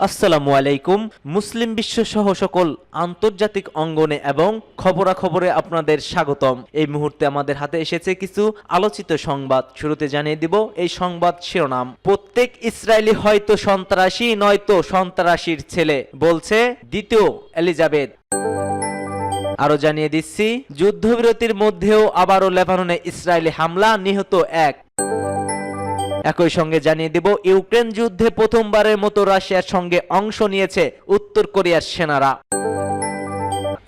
আসসালামু আলাইকুম। মুসলিম বিশ্ব সহ সকল আন্তর্জাতিক অঙ্গনে এবং খবরাখবরে আপনাদের স্বাগতম। এই মুহূর্তে আমাদের হাতে এসেছে কিছু আলোচিত সংবাদ। শুরুতে জানিয়ে দিব এই সংবাদ শিরোনাম। প্রত্যেক ইসরায়েলি হয়তো সন্ত্রাসী, নয়তো সন্ত্রাসীর ছেলে, বলছে দ্বিতীয় এলিজাবেথ। আরও জানিয়ে দিচ্ছি, যুদ্ধবিরতির মধ্যেও আবারও লেবাননে ইসরায়েলি হামলা, নিহত এক। একই সঙ্গে জানিয়ে দেব, ইউক্রেন যুদ্ধে প্রথমবারের মতো রাশিয়ার সঙ্গে অংশ নিয়েছে উত্তর কোরিয়ার সেনারা।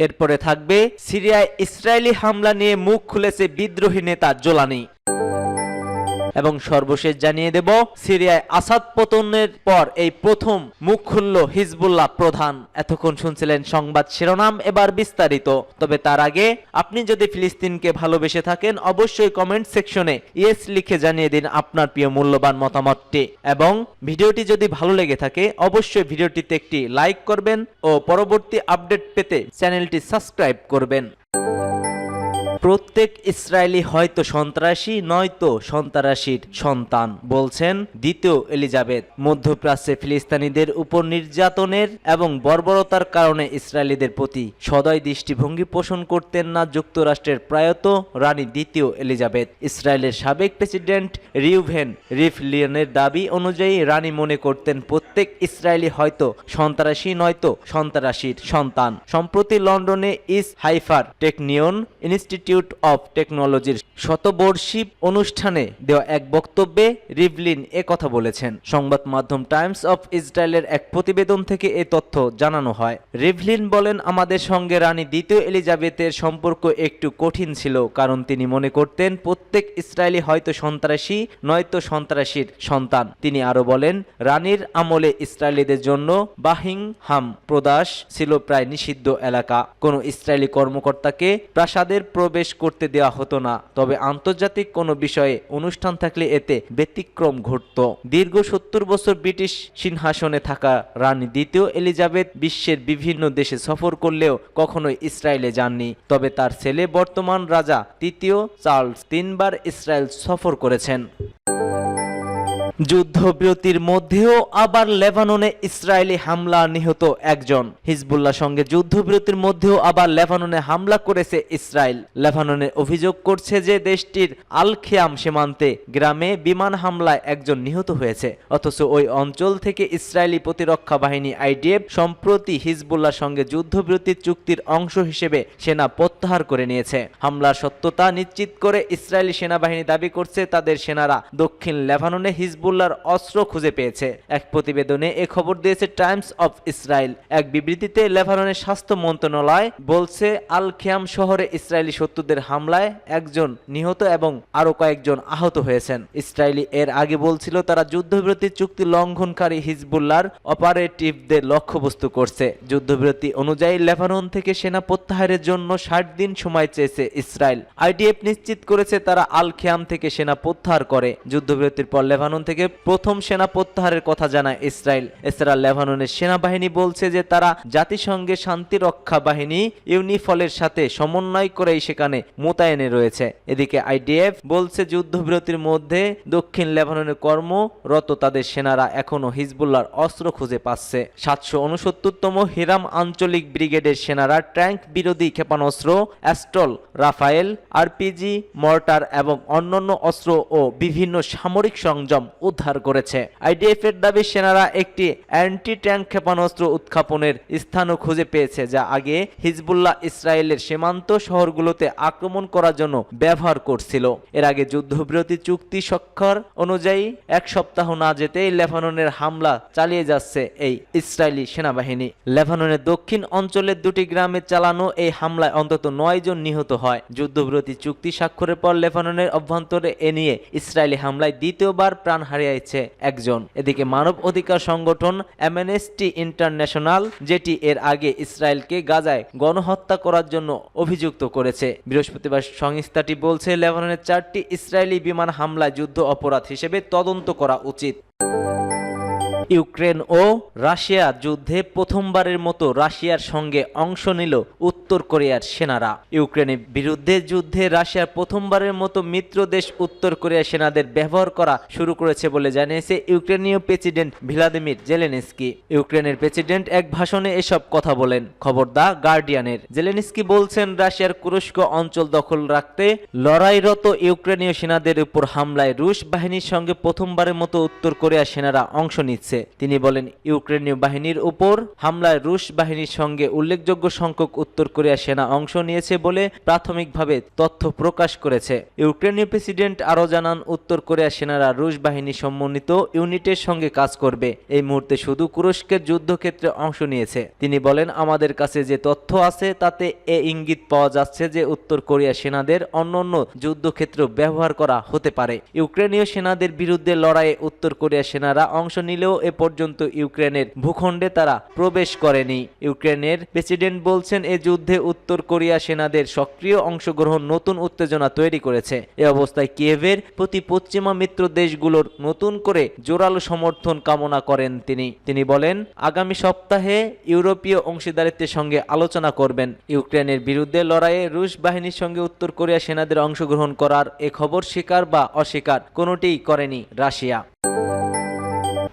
এরপরে থাকবে, সিরিয়ায় ইসরায়েলি হামলা নিয়ে মুখ খুলেছে বিদ্রোহী নেতা জোলানি। এবং সর্বশেষ জানিয়ে দেব, সিরিয়ায় আসাদ পতনের পর এই প্রথম মুখ খুলল হিজবুল্লাহ প্রধান। এতক্ষণ শুনছিলেন সংবাদ শিরোনাম, এবার বিস্তারিত। তবে তার আগে আপনি যদি ফিলিস্তিনকে ভালোবেসে থাকেন, অবশ্যই কমেন্ট সেকশনে ইয়েস লিখে জানিয়ে দিন আপনার প্রিয় মূল্যবান মতামতটি। এবং ভিডিওটি যদি ভালো লেগে থাকে, অবশ্যই ভিডিওটিতে একটি লাইক করবেন ও পরবর্তী আপডেট পেতে চ্যানেলটি সাবস্ক্রাইব করবেন। প্রত্যেক ইসরায়েলি হয়তো সন্ত্রাসী, নয়তো সন্ত্রাসীর সন্তান, বলছেন দ্বিতীয় এলিজাবেথ। মধ্যপ্রাচ্যে ফিলিস্তানিদের উপর নির্যাতনের এবং বর্বরতার কারণে ইসরায়েলিদের প্রতি সদয় দৃষ্টিভঙ্গি পোষণ করতেন না যুক্তরাষ্ট্রের প্রয়াত রানী দ্বিতীয় এলিজাবেথ। ইসরায়েলের সাবেক প্রেসিডেন্ট রিউভেন রিফলিয়নের দাবি অনুযায়ী রানী মনে করতেন, প্রত্যেক ইসরায়েলি হয়তো সন্ত্রাসী, নয়তো সন্ত্রাসীর সন্তান। সম্প্রতি লন্ডনে ইস হাইফার টেকনিয়ন ইনস্টিটিউট অফ টেকনোলজির শতবর্ষী অনুষ্ঠানে দেওয়া এক বক্তব্যে রিভলিন এ কথা বলেছেন। সংবাদ মাধ্যম টাইমস অফ ইসরায়েলের এক প্রতিবেদন থেকে এ তথ্য জানানো হয়। রিভলিন বলেন, আমাদের সঙ্গে রানী দ্বিতীয় এলিজাবেথের সম্পর্ক একটু কঠিন ছিল, কারণ তিনি মনে করতেন, প্রত্যেক ইসরায়েলি হয়তো সন্ত্রাসী, নয়তো সন্ত্রাসীর সন্তান। তিনি আরও বলেন, রানীর আমলে ইসরায়েলিদের জন্য বাহিংহাম প্রদাস ছিল প্রায় নিষিদ্ধ এলাকা। কোনো ইসরায়েলি কর্মকর্তাকে প্রাসাদের প্রবেশ করতে দেওয়া হতো না। তবে আন্তর্জাতিক কোনো বিষয়ে অনুষ্ঠান থাকলে এতে ব্যতিক্রম ঘটত। দীর্ঘ সত্তর বছর ব্রিটিশ সিংহাসনে থাকা রানী দ্বিতীয় এলিজাবেথ বিশ্বের বিভিন্ন দেশে সফর করলেও কখনোই ইসরায়েলে যাননি। তবে তার ছেলে বর্তমান রাজা তৃতীয় চার্লস তিনবার ইসরায়েল সফর করেছেন। যুদ্ধবিরতির মধ্যেও আবার লেবাননে ইসরায়েলি হামলা নিহত একজন। হিজবুল্লাহ সঙ্গে যুদ্ধবিরতির মধ্যেও আবার লেবাননে হামলা করেছে ইসরায়েল। লেবাননে অভিযোগ করছে যে দেশটির আল খিয়াম সীমান্তে গ্রামে বিমান হামলায় একজন নিহত হয়েছে। অথচ ওই অঞ্চল থেকে ইসরায়েলি প্রতিরক্ষা বাহিনী আইডিএফ সম্প্রতি হিজবুল্লাহ সঙ্গে যুদ্ধবিরতির চুক্তির অংশ হিসেবে সেনা প্রত্যাহার করে নিয়েছে। হামলার সত্যতা নিশ্চিত করে ইসরায়েলি সেনাবাহিনী দাবি করছে, তাদের সেনারা দক্ষিণ লেবাননে হিজবুল্লাহর অস্ত্র খুঁজে পেয়েছে। এক প্রতিবেদনে এ খবর দিয়েছে টাইমস অফ ইসরায়েল। এক বিবৃতিতে লেবাননের স্বাস্থ্য মন্ত্রণালয় বলছে আল খিয়াম শহরে ইসরায়েলি শত্রুদের হামলায় একজন নিহত এবং আরও কয়েকজন আহত হয়েছেন। ইসরায়েলি এর আগে বলছিল, তারা যুদ্ধবিরতি চুক্তি লঙ্ঘনকারী হিজবুল্লাহর অপারেটিভদের লক্ষ্যবস্তু করছে। যুদ্ধবিরতি অনুযায়ী লেবানন থেকে সেনা প্রত্যাহারের জন্য ষাট দিন সময় চেয়েছে ইসরায়েল। আইডিএফ নিশ্চিত করেছে, তারা আল খিয়াম থেকে সেনা প্রত্যাহার করে। যুদ্ধবিরতির পর লেবানন থেকে প্রথম সেনা প্রত্যাহারের কথা জানায় ইসরায়েল। এছাড়া লেবাননের সেনাবাহিনী বলছে যে তারা জাতিসংঘের শান্তি রক্ষা বাহিনী ইউনিফলের সাথে সমন্বয় করেই সেখানে মোতায়েনে রয়েছে। এদিকে আইডিএফ বলছে যুদ্ধবিরতির মধ্যে দক্ষিণ লেবাননে কর্মরত তাদের সেনারা এখনও হিজবুল্লাহর অস্ত্র খুঁজে পাচ্ছে। সাতশো উনসত্তরতম হিরাম আঞ্চলিক ব্রিগেডের সেনারা ট্যাঙ্ক বিরোধী ক্ষেপণাস্ত্র অ্যাস্টল রাফায়েল, আরপিজি, মর্টার এবং অন্যান্য অস্ত্র ও বিভিন্ন সামরিক সংযম উদ্ধার করেছে। আইডিএফ এর দাবি, সেনারা একটি অ্যান্টি ট্যাঙ্ক ক্ষেপণাস্ত্র উৎক্ষেপণের স্থানও খুঁজে পেয়েছে, যা আগে হিজবুল্লাহ ইসরায়েলের সীমান্ত শহরগুলোতে আক্রমণ করার জন্য ব্যবহার করছিল। এর আগে যুদ্ধবিরতি চুক্তি স্বাক্ষর অনুযায়ী এক সপ্তাহ না যেতেই লেবাননের হামলা চালিয়ে যাচ্ছে এই ইসরায়েলি সেনাবাহিনী। লেবাননের দক্ষিণ অঞ্চলের দুটি গ্রামে চালানো এই হামলায় অন্তত নয় জন নিহত হয়। যুদ্ধবিরতি চুক্তি স্বাক্ষরের পর লেবাননের অভ্যন্তরে এ নিয়ে ইসরায়েলি হামলায় দ্বিতীয়বার প্রাণ হারিয়েছে একজন। এদিকে মানব অধিকার সংগঠন অ্যামনেস্টি ইন্টারন্যাশনাল যেটি এর আগে ইসরায়েলকে গাজায় গণহত্যা করার জন্য অভিযুক্ত করেছে। বৃহস্পতিবার সংস্থাটি বলছে, লেবাননের চারটি ইসরায়েলি বিমান হামলায় যুদ্ধ অপরাধ হিসেবে তদন্ত করা উচিত। ইউক্রেন ও রাশিয়া যুদ্ধে প্রথমবারের মতো রাশিয়ার সঙ্গে অংশ নিল উত্তর কোরিয়ার সেনারা। ইউক্রেনের বিরুদ্ধে যুদ্ধে রাশিয়ার প্রথমবারের মতো মিত্র দেশ উত্তর কোরিয়ার সেনাদের ব্যবহার করা শুরু করেছে বলে জানিয়েছে ইউক্রেনীয় প্রেসিডেন্ট ভ্লাদিমির জেলেনস্কি। ইউক্রেনের প্রেসিডেন্ট এক ভাষণে এসব কথা বলেন। খবর দা গার্ডিয়ানের। জেলেনস্কি বলছেন, রাশিয়ার কুরস্ক অঞ্চল দখল রাখতে লড়াইরত ইউক্রেনীয় সেনাদের উপর হামলায় রুশ বাহিনীর সঙ্গে প্রথমবারের মতো উত্তর কোরিয়ার সেনারা অংশ নিচ্ছে। তিনি বলেন, ইউক্রেনীয় বাহিনীর উপর হামলায় রুশ বাহিনীর সঙ্গে উল্লেখযোগ্য সংখ্যক উত্তর কোরিয়ার সেনা অংশ নিয়েছে বলে প্রাথমিকভাবে তথ্য প্রকাশ করেছে। ইউক্রেনীয় প্রেসিডেন্ট আরও জানান, উত্তর কোরিয়ার সেনারা রুশ বাহিনী সমন্বিত ইউনিটের সঙ্গে কাজ করবে। এই মুহূর্তে শুধু কুরস্কের যুদ্ধক্ষেত্রে অংশ নিয়েছে। তিনি বলেন, আমাদের কাছে যে তথ্য আছে, তাতে এ ইঙ্গিত পাওয়া যাচ্ছে যে উত্তর কোরিয়া সেনাদের অন্যান্য যুদ্ধক্ষেত্র ব্যবহার করা হতে পারে। ইউক্রেনীয় সেনাদের বিরুদ্ধে লড়াইয়ে উত্তর কোরিয়া সেনারা অংশ নিলেও এ পর্যন্ত ইউক্রেনের ভূখণ্ডে তারা প্রবেশ করেনি। ইউক্রেনের প্রেসিডেন্ট বলছেন, এ যুদ্ধে উত্তর কোরিয়া সেনাদের সক্রিয় অংশগ্রহণ নতুন উত্তেজনা তৈরি করেছে। এ অবস্থায় কিয়েভের প্রতি পশ্চিমা মিত্র দেশগুলোর নতুন করে জোরালো সমর্থন কামনা করেন তিনি। তিনি বলেন, আগামী সপ্তাহে ইউরোপীয় অংশীদারিত্বের সঙ্গে আলোচনা করবেন। ইউক্রেনের বিরুদ্ধে লড়াইয়ে রুশ বাহিনীর সঙ্গে উত্তর কোরিয়া সেনাদের অংশগ্রহণ করার এ খবর স্বীকার বা অস্বীকার কোনোটিই করেনি রাশিয়া।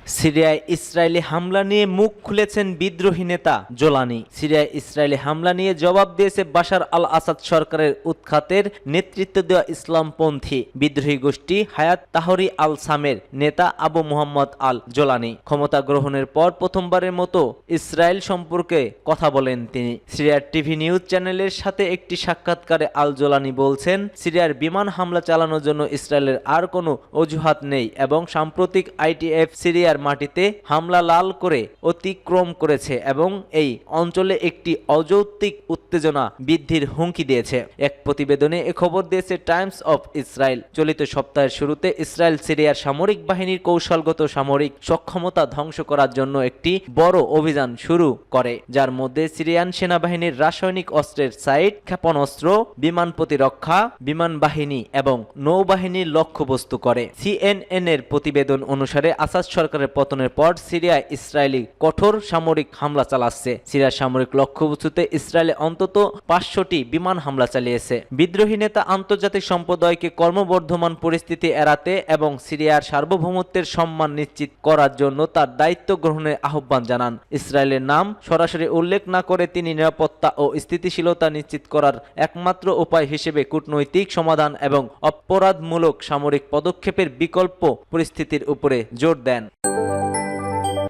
সিরিয়ায় ইসরায়েলি হামলা নিয়ে মুখ খুলেছেন বিদ্রোহী নেতা জোলানি। সিরিয়ায় ইসরায়েলি হামলা নিয়ে জবাব দিয়েছে বাশার আল আসাদ সরকারের উৎখাতের নেতৃত্ব দেওয়া ইসলামপন্থী বিদ্রোহী গোষ্ঠী হায়াত তাহরি আল সামের নেতা আবু মোহাম্মদ আল জোলানি ক্ষমতা গ্রহণের পর প্রথমবারের মতো ইসরায়েল সম্পর্কে কথা বলেন তিনি। সিরিয়ার টিভি নিউজ চ্যানেলের সাথে একটি সাক্ষাৎকারে আল জোলানি বলছেন, সিরিয়ার বিমান হামলা চালানোর জন্য ইসরায়েলের আর কোনো অজুহাত নেই এবং সাম্প্রতিক আইটিএফ সিরিয়ার মাটিতে হামলা লাল করে অতিক্রম করেছে এবং এই অঞ্চলে একটি অযৌক্তিক উত্তেজনা বৃদ্ধির হুমকি দিয়েছে। এক প্রতিবেদনে এ খবর দিয়েছে টাইমস অফ ইসরায়েল। চলিত সপ্তাহের শুরুতে ইসরায়েল সিরিয়ার সামরিক বাহিনীর কৌশলগত সামরিক সক্ষমতা ধ্বংস করার জন্য একটি বড় অভিযান শুরু করে, যার মধ্যে সিরিয়ান সেনাবাহিনীর রাসায়নিক অস্ত্রের সাইট, ক্ষেপণাস্ত্র, বিমান প্রতিরক্ষা, বিমান বাহিনী এবং নৌবাহিনীর লক্ষ্যবস্তু করে। সিএনএন এর প্রতিবেদন অনুসারে আসাদ সরকারের পতনের পর সিরিয়ায় ইসরায়েলি কঠোর সামরিক হামলা চালাচ্ছে। সিরিয়ার সামরিক লক্ষ্যবস্তুতে ইসরায়েলে অন্তত পাঁচশোটি বিমান হামলা চালিয়েছে। বিদ্রোহী নেতা আন্তর্জাতিক সম্প্রদায়কে ক্রমবর্ধমান পরিস্থিতি এড়াতে এবং সিরিয়ার সার্বভৌমত্বের সম্মান নিশ্চিত করার জন্য তার দায়িত্ব গ্রহণের আহ্বান জানান। ইসরায়েলের নাম সরাসরি উল্লেখ না করে তিনি নিরাপত্তা ও স্থিতিশীলতা নিশ্চিত করার একমাত্র উপায় হিসেবে কূটনৈতিক সমাধান এবং অপরাধমূলক সামরিক পদক্ষেপের বিকল্প পরিস্থিতির উপরে জোর দেন।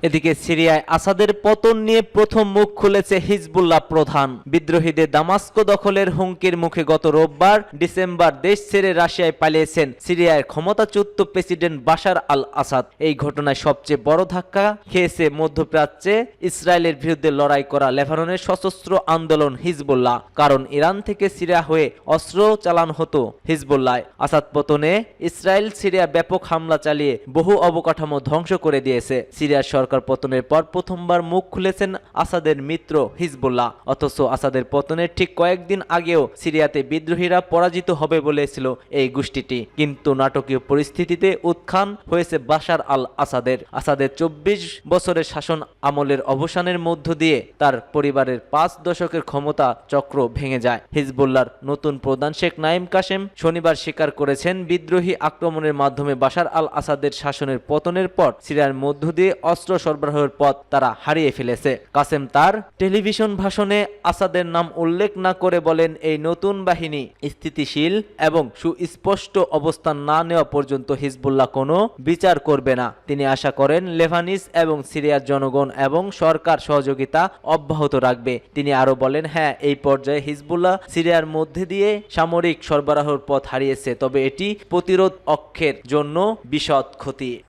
এদিকে সিরিয়ায় আসাদের পতন নিয়ে প্রথম মুখ খুলেছে হিজবুল্লাহ প্রধান। বিদ্রোহীদের দামাস্কো দখলের হুমকির মুখে গত রোববার ডিসেম্বর দেশ ছেড়ে রাশিয়ায় পালিয়েছেন সিরিয়ার ক্ষমতাচ্যুত প্রেসিডেন্ট বাশার আল আসাদ এই ঘটনায় সবচেয়ে বড় ধাক্কা খেয়েছে মধ্যপ্রাচ্যে ইসরায়েলের বিরুদ্ধে লড়াই করা লেবাননের সশস্ত্র আন্দোলন হিজবুল্লাহ। কারণ ইরান থেকে সিরিয়া হয়ে অস্ত্র চালান হতো হিজবুল্লাহ। আসাদ পতনে ইসরায়েল সিরিয়া ব্যাপক হামলা চালিয়ে বহু অবকাঠামো ধ্বংস করে দিয়েছে। সিরিয়ার সরকার পতনের পর প্রথমবার মুখ খুলেছেন আসাদের মিত্র হিজবুল্লাহ। অথচ আসাদের পতনের ঠিক কয়েকদিন আগেও সিরিয়াতে বিদ্রোহীরা পরাজিত হবে বলেছিল এই গোষ্ঠীটি। কিন্তু নাটকীয় পরিস্থিতিতে উত্থান হয়েছে বাশার আল আসাদের আসাদের চব্বিশ বছরের শাসন আমলের অবসানের মধ্য দিয়ে তার পরিবারের পাঁচ দশকের ক্ষমতা চক্র ভেঙে যায়। হিজবুল্লাহর নতুন প্রধান শেখ নাইম কাসেম শনিবার স্বীকার করেছেন বিদ্রোহী আক্রমণের মাধ্যমে বাশার আল আসাদের শাসনের পতনের পর সিরিয়ার মধ্য দিয়ে অস্ত্র সরবরাহের পথ তারা হারিয়ে ফেলেছে। কাসেম তার টেলিভিশন ভাষণে আসাদের নাম উল্লেখ না করে বলেন এই নতুন বাহিনী স্থিতিশীল এবং সুস্পষ্ট অবস্থান না নেওয়া পর্যন্ত হিজবুল্লাহ কোনো বিচার করবে না। তিনি আশা করেন লেভানিস এবং সিরিয়ার জনগণ এবং সরকার সহযোগিতা অব্যাহত রাখবে। তিনি আরও বলেন হ্যাঁ এই পর্যায়ে হিজবুল্লাহ সিরিয়ার মধ্যে দিয়ে সামরিক সরবরাহের পথ হারিয়েছে, তবে এটি প্রতিরোধ অক্ষের জন্য বিশদ ক্ষতি।